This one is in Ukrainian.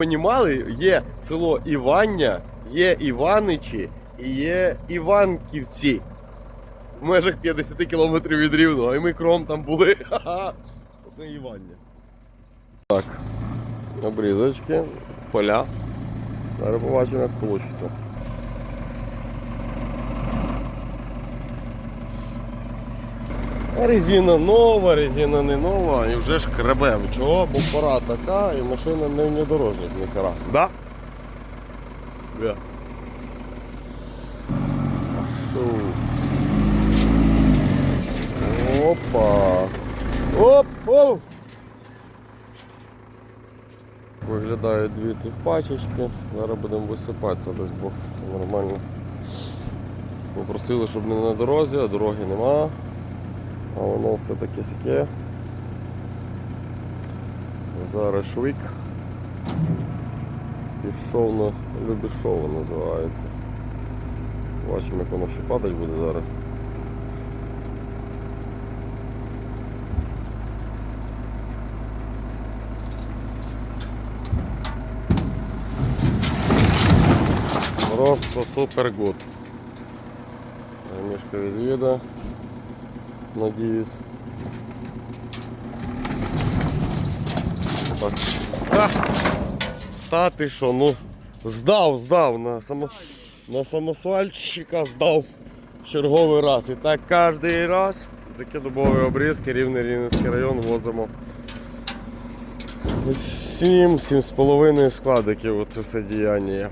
Понімали, є село Івання, є Іваничі і є Іванківці. В межах 50 кілометрів від Рівного, і ми кром там були. Ха-ха. Це Івання. Так. Обрізочки, поля. Зараз побачимо, як вийде. Резина нова, резина не нова, і вже ж кребем. Чого? Бо пора така і машина не внедорожник ніхера. Да? Да. Пошов. Опа. Оп, оп. Виглядають дві цих пачечки. Зараз будемо висипатися, десь Бог, все нормально. Попросили, щоб не на дорозі, а дороги нема. А воно все таке сяке. Зараз швик. Пішов на Любішово називається. Бачимо, як воно ще падать буде зараз. Просто супер гуд. Мішка від'їде. Надіюсь. Так. А! Та ти що, ну здав, здав на само, на самосвальщика здав в черговий раз. І так кожен раз. Такі дубові обрізки, рівний Рівненський район возимо. 7-7,5 складиків оце все діяння.